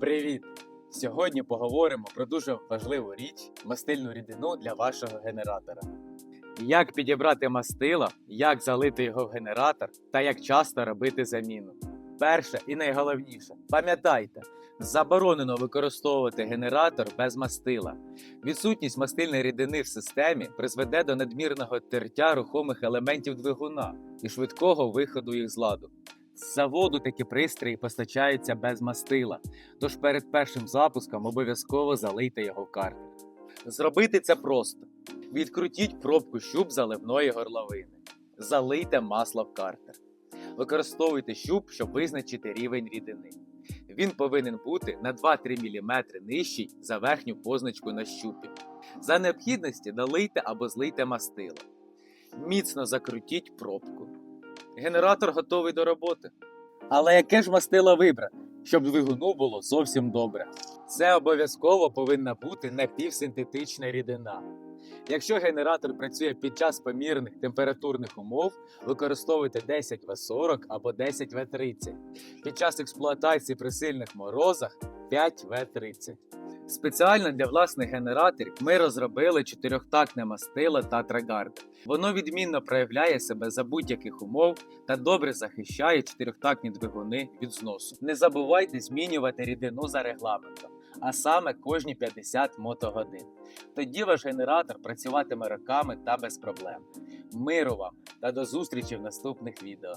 Привіт! Сьогодні поговоримо про дуже важливу річ мастильну рідину для вашого генератора. Як підібрати мастило, як залити його в генератор та як часто робити заміну. Перше і найголовніше, пам'ятайте, заборонено використовувати генератор без мастила. Відсутність мастильної рідини в системі призведе до надмірного тертя рухомих елементів двигуна і швидкого виходу їх з ладу. З заводу такі пристрої постачаються без мастила, тож перед першим запуском обов'язково залийте його в картер. Зробити це просто: відкрутіть пробку щуп заливної горловини, залийте масло в картер. Використовуйте щуп, щоб визначити рівень рідини. Він повинен бути на 2-3 мм нижчий за верхню позначку на щупі. За необхідності налийте або злийте мастило. Міцно закрутіть пробку. Генератор готовий до роботи. Але яке ж мастило вибрати, щоб двигуну було зовсім добре? Це обов'язково повинна бути напівсинтетична рідина. Якщо генератор працює під час помірних температурних умов, використовуйте 10 В40 або 10 В30. Під час експлуатації при сильних морозах 5 В30. Спеціально для власних генераторів ми розробили чотирьохтактне мастило Tatra Guard. Воно відмінно проявляє себе за будь-яких умов та добре захищає чотирьохтактні двигуни від зносу. Не забувайте змінювати рідину за регламентом, а саме кожні 50 мотогодин. Тоді ваш генератор працюватиме роками та без проблем. Миру вам та до зустрічі в наступних відео.